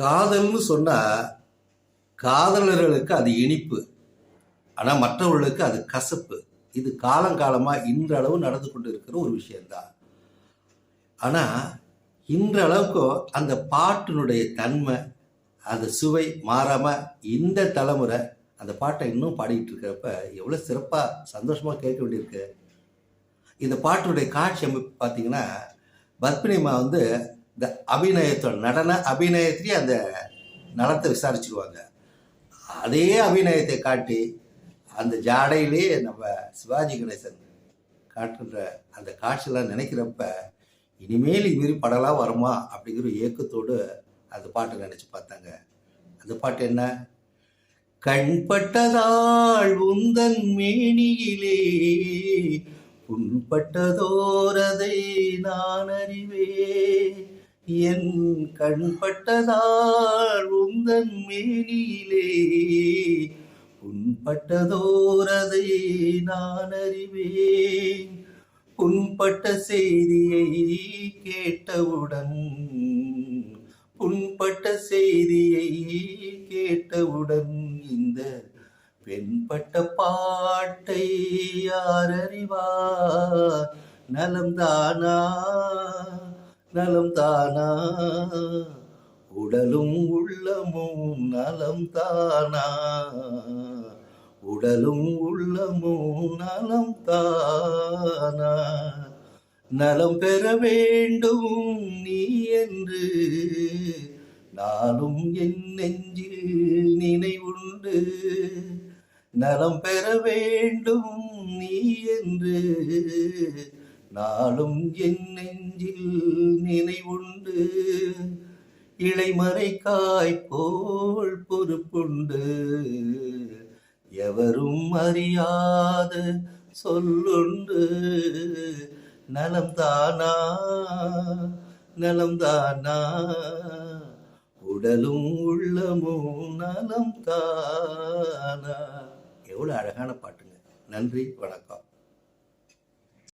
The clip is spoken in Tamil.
காதல்னு சொன்னால் காதலர்களுக்கு அது இனிப்பு. ஆனால் மற்றவர்களுக்கு அது கசப்பு. இது காலங்காலமாக இன்றளவு நடந்து கொண்டு இருக்கிற ஒரு விஷயம்தான். ஆனால் இன்றளவுக்கும் அந்த பாட்டினுடைய தன்மை அந்த சுவை மாறாமல் இந்த தலைமுறை அந்த பாட்டை இன்னும் பாடிக்கிட்டு இருக்கிறப்ப எவ்வளோ சிறப்பாக சந்தோஷமாக கேட்க வேண்டியிருக்கு. இந்த பாட்டினுடைய காட்சி அமைப்பு பார்த்தீங்கன்னா பத்மினிமா வந்து இந்த அபிநயத்தோட நடன அபிநயத்திலேயே அந்த நலத்தை விசாரிச்சிருவாங்க. அதே அபிநயத்தை காட்டி அந்த ஜாடையிலேயே நம்ம சிவாஜி கணேசன் காட்டுற அந்த காட்சியெல்லாம் நினைக்கிறப்ப இனிமேல் இதுமாரி படலாம் வருமா அப்படிங்கிற ஒரு ஏக்கத்தோடு அந்த பாட்டை நினச்சி பார்த்தாங்க. அந்த பாட்டு என்ன? கண்பட்டதாள் உந்தன் மேனியிலே புண்பட்டதோரதை நான் அறிவே என் கண்பட்டதாள் உந்தன் மேனியிலே. புண்பட்டதோரதை நான் அறிவேன். புண்பட்ட செய்தியை கேட்டவுடன் புண்பட்ட செய்தியை கேட்டவுடன் இந்த பெண்பட்ட பாட்டை யார் அறிவார்? நலம்தானா நலம் தானா? உடலும் உள்ளமும் நலம் தானா? உடலும் உள்ளமும் நலம் தானா? நலம் பெற வேண்டும் நீ என்று நானும் என் நெஞ்சில் நினைவுண்டு நலம் பெற வேண்டும் நீ என்று நாளும் என் நெஞ்சில் நினைவுண்டு. இளைமறை போல் பொறுப்புண்டு. எவரும் அறியாத சொல்லுண்டு. நலம்தானா? நலம்தானா? உடலும் உள்ளமும் நலம் தானா எவ்வளோ அழகான பாட்டுங்க. நன்றி வணக்கம்.